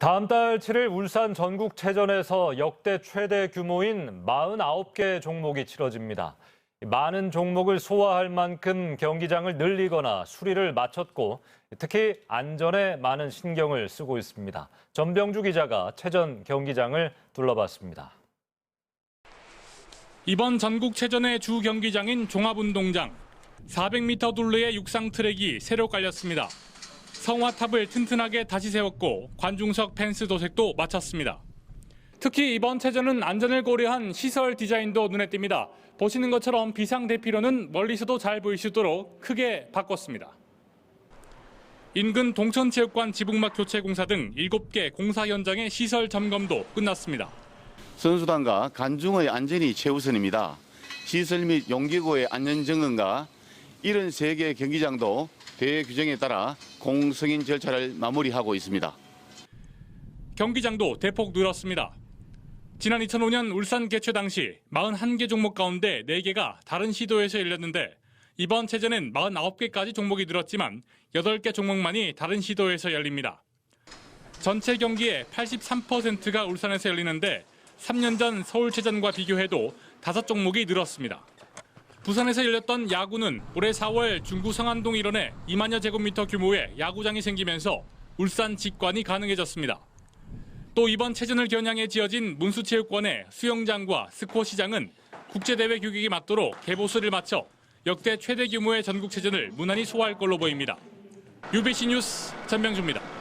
다음 달 7일 울산 전국체전에서 역대 최대 규모인 49개 종목이 치러집니다. 많은 종목을 소화할 만큼 경기장을 늘리거나 수리를 마쳤고 특히 안전에 많은 신경을 쓰고 있습니다. 전병주 기자가 체전 경기장을 둘러봤습니다. 이번 전국체전의 주 경기장인 종합운동장 400m 둘레의 육상 트랙이 새로 깔렸습니다. 성화탑을 튼튼하게 다시 세웠고 관중석 펜스 도색도 마쳤습니다. 특히 이번 체전은 안전을 고려한 시설 디자인도 눈에 띕니다. 보시는 것처럼 비상 대피로는 멀리서도 잘 보일 수 있도록 크게 바꿨습니다. 인근 동천체육관 지붕막 교체 공사 등 7개 공사 현장의 시설 점검도 끝났습니다. 선수단과 관중의 안전이 최우선입니다. 시설 및 용기구의 안전 점검과 73개 경기장도 대회 규정에 따라 공승인 절차를 마무리하고 있습니다. 경기장도 대폭 늘었습니다. 지난 2005년 울산 개최 당시 41개 종목 가운데 4개가 다른 시도에서 열렸는데 이번 체전엔 49개까지 종목이 늘었지만 8개 종목만이 다른 시도에서 열립니다. 전체 경기의 83%가 울산에서 열리는데 3년 전 서울체전과 비교해도 5종목이 늘었습니다. 부산에서 열렸던 야구는 올해 4월 중구 성안동 일원에 2만여 제곱미터 규모의 야구장이 생기면서 울산 직관이 가능해졌습니다. 또 이번 체전을 겨냥해 지어진 문수체육관의 수영장과 스쿼시장은 국제대회 규격에 맞도록 개보수를 마쳐 역대 최대 규모의 전국체전을 무난히 소화할 걸로 보입니다. UBC 뉴스 전명주입니다.